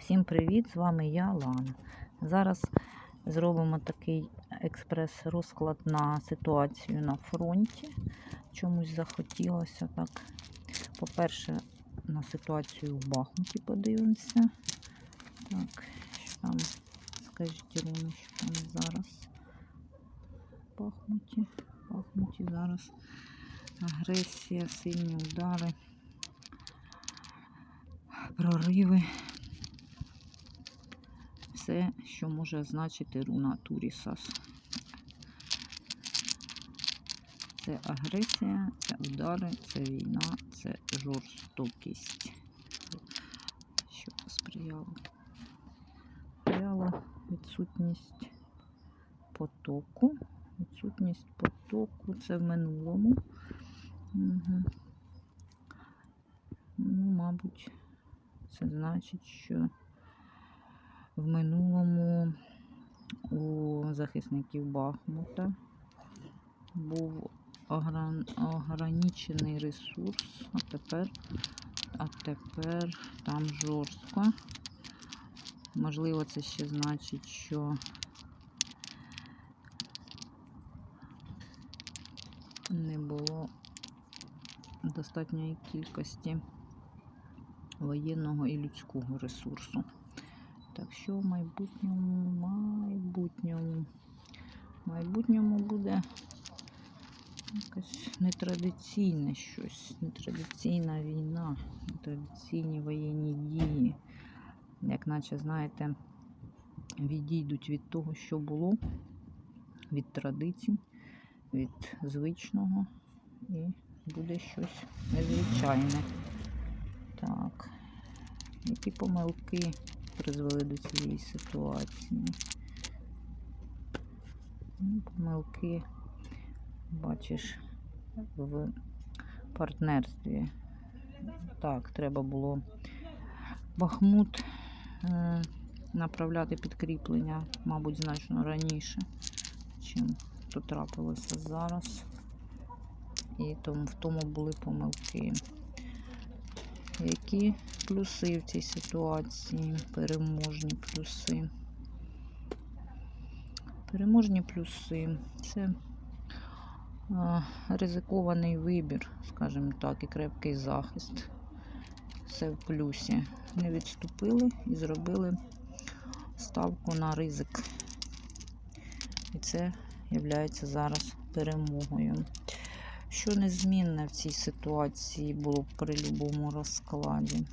Всім привіт! З вами я, Лана. Зараз зробимо такий експрес-розклад на ситуацію на фронті. Чомусь захотілося так. По-перше, на ситуацію в Бахмуті подивимося. Так, що там, скажіть, Руни, що там зараз в Бахмуті. В Бахмуті зараз агресія, сильні удари, прориви все, що може означити руна Турісас. Це агресія, це удари, це війна, це жорстокість. Що сприяло? Сприяло відсутність потоку. Відсутність потоку це в минулому. Угу. Ну, мабуть, це значить, що в минулому у захисників Бахмута був ограничений ресурс, а тепер, а тепер там жорстко. Можливо, це ще значить, що не було достатньої кількості воєнного і людського ресурсу. Так що в майбутньому, майбутньому, майбутньому буде якось нетрадиційне щось, нетрадиційна війна, нетрадиційні воєнні дії. Як наче, знаєте, відійдуть від того, що було, від традицій, від звичного, і буде щось незвичайне. Так, які помилки призвели до цієї ситуації. Ну, Помилки, бачиш, в партнерстві. Так, треба було Бахмут е, направляти підкріплення, мабуть, значно раніше, чим то трапилося зараз. І тому в тому були помилки. Які плюси в цій ситуації? Переможні плюси. Переможні плюси це а, ризикований вибір, скажімо так, і крепкий захист. Це в плюсі. Не відступили і зробили ставку на ризик. І це є зараз перемогою. Що незмінне в цій ситуації було б при будь-якому розкладі?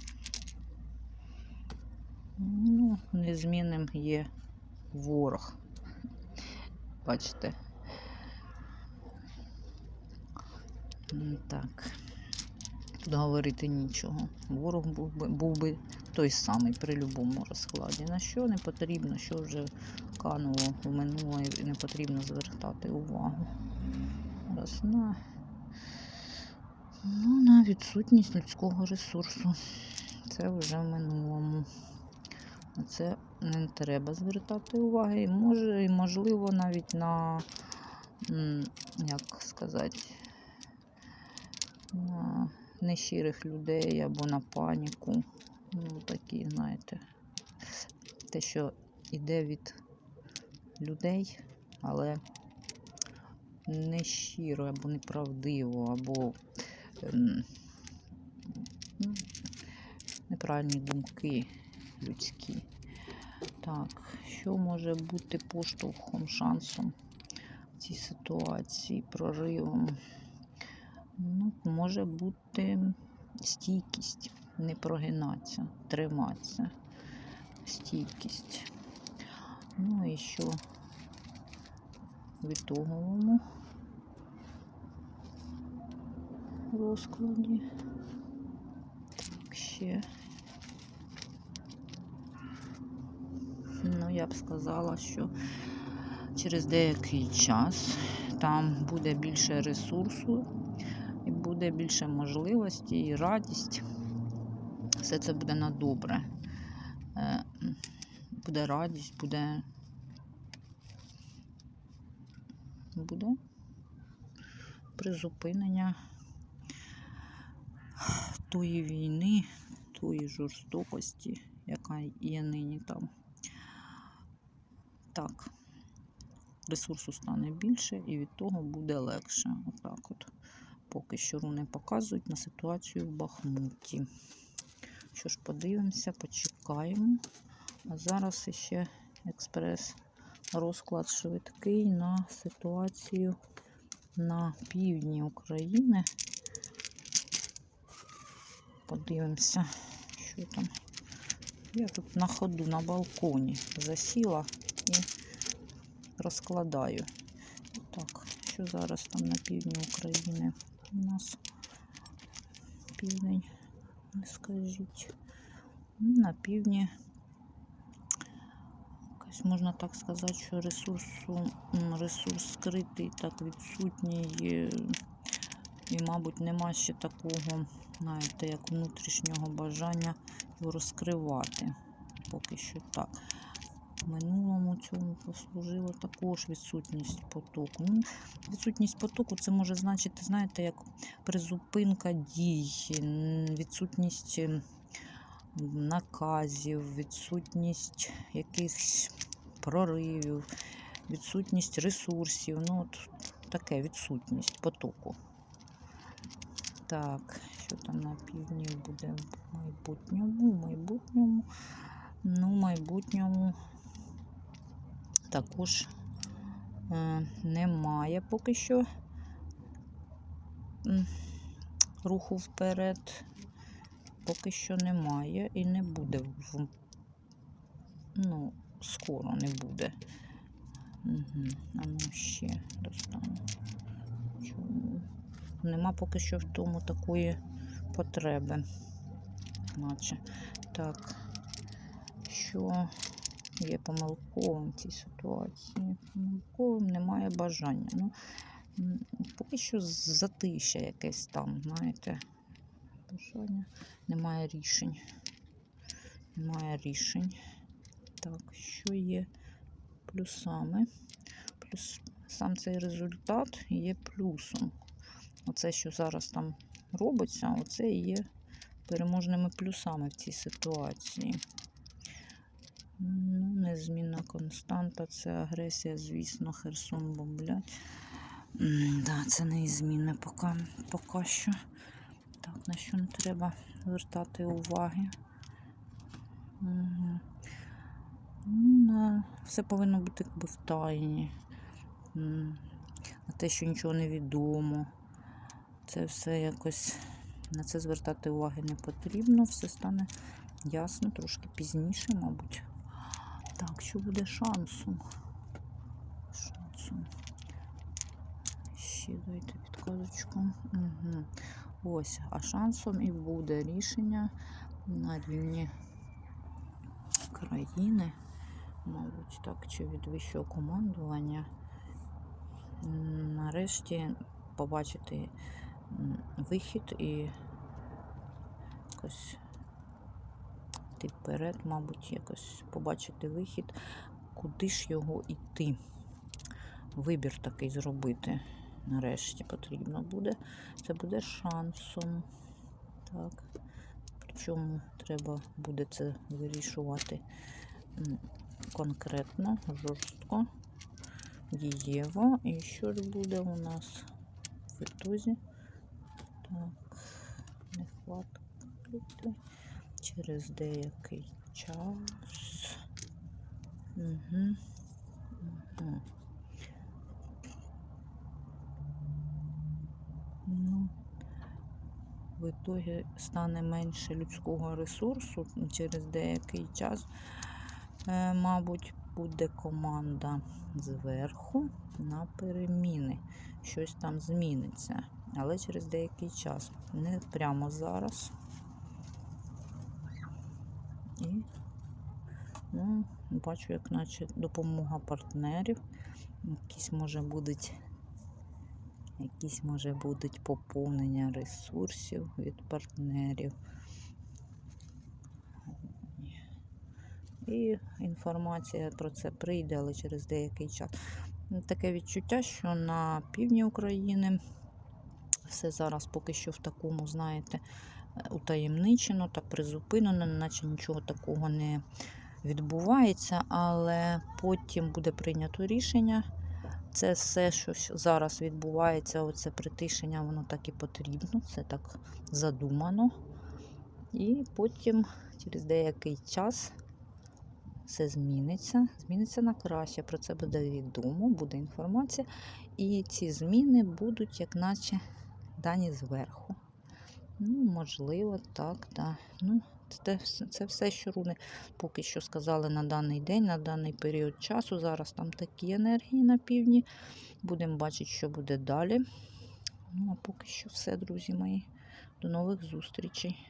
Ну, незмінним є ворог. Бачите? Так, говорити нічого. Ворог був би, був би той самий при будь-якому розкладі. На що не потрібно, що вже кануло в минуле і не потрібно звертати увагу. Раз на Ну, на відсутність людського ресурсу. Це вже в минулому. На це не треба звертати уваги. І може, і можливо, навіть на, як сказати, на нещирих людей або на паніку. Ну, такі, знаєте, те, що йде від людей, але не щиро або неправдиво, або ем, ну, неправильні думки людські. Так, що може бути поштовхом, шансом в цій ситуації, проривом? Ну, Може бути стійкість, не прогинатися, триматися, стійкість. Ну і що в розкладі. Ще. Ну, я б сказала, що через деякий час там буде більше ресурсу і буде більше можливості і радість. Все це буде на добре. Е, буде радість, буде. Буде призупинення тої війни, тої жорстокості яка є нині там. Так, ресурсу стане більше і від того буде легше. Отак от. Поки що руни показують на ситуацію в Бахмуті. Що ж, подивимося, почекаємо. А зараз ще експрес розклад швидкий на ситуацію на півдні України. Подивимося, що там. Я тут на ходу на балконі засіла і розкладаю. Так, що зараз там на півдні України у нас південь, не скажіть. На півдні якось можна так сказати, що ресурсу, ресурс скритий, так відсутній. І, мабуть, нема ще такого, знаєте, як внутрішнього бажання його розкривати. Поки що так. Минулому цьому послужило також відсутність потоку. Ну, відсутність потоку це може значити, знаєте, як призупинка дій, відсутність наказів, відсутність якихось проривів, відсутність ресурсів. Ну, от таке відсутність потоку. Так, що там на півдні буде в майбутньому? В майбутньому. Ну, в майбутньому також е, немає поки що руху вперед. Поки що немає і не буде в ну, скоро не буде. Угу. А ну ще достану. Чому? Нема поки що в тому такої потреби. Наче. Так, що є помилковим в цій ситуації? Помилковим немає бажання. Ну, поки що затища якесь там, знаєте. Бажання. Немає рішень. Немає рішень. Так, що є плюсами? Плюс сам цей результат є плюсом. Оце, що зараз там робиться, оце і є переможними плюсами в цій ситуації. Ну, незмінна константа, це агресія, звісно, Херсон бомблять. Да, це неізмінне поки, поки що. На що не треба звертати уваги. На... Все повинно бути якби в тайні. На те, що нічого не відомо. Це все якось на це звертати уваги не потрібно. Все стане ясно, трошки пізніше, мабуть. Так, що буде шансом? Шансом. Ще дайте підказочку. Угу. Ось, а шансом і буде рішення на рівні країни, мабуть, так, чи від вищого командування. Нарешті побачити вихід і якось йти вперед, мабуть, якось побачити вихід, куди ж його йти. Вибір такий зробити. Нарешті потрібно буде. Це буде шансом. Так. Причому треба буде це вирішувати конкретно, жорстко, дієво. І що ж буде у нас в ітозі? Так, нехватка плити через деякий час. Угу. Угу. Ну, в ітогі стане менше людського ресурсу через деякий час. Е, мабуть, буде команда зверху на переміни. Щось там зміниться, але через деякий час. Не прямо зараз. І ну, бачу, як наче допомога партнерів. Якісь може будуть якісь може будуть поповнення ресурсів від партнерів. І інформація про це прийде, але через деякий час. Таке відчуття, що на півдні України все зараз поки що в такому, знаєте, утаємничено, так призупинено, наче нічого такого не відбувається, але потім буде прийнято рішення. Це все, що зараз відбувається, оце притишення, воно так і потрібно, це так задумано. І потім, через деякий час, все зміниться. Зміниться на краще. Про це буде відомо, буде інформація. І ці зміни будуть, як наче, дані зверху. Ну, можливо, так, так. Ну, це, це все, що руни поки що сказали на даний день, на даний період часу. Зараз там такі енергії на півдні. Будемо бачити, що буде далі. Ну, а поки що все, друзі мої. До нових зустрічей.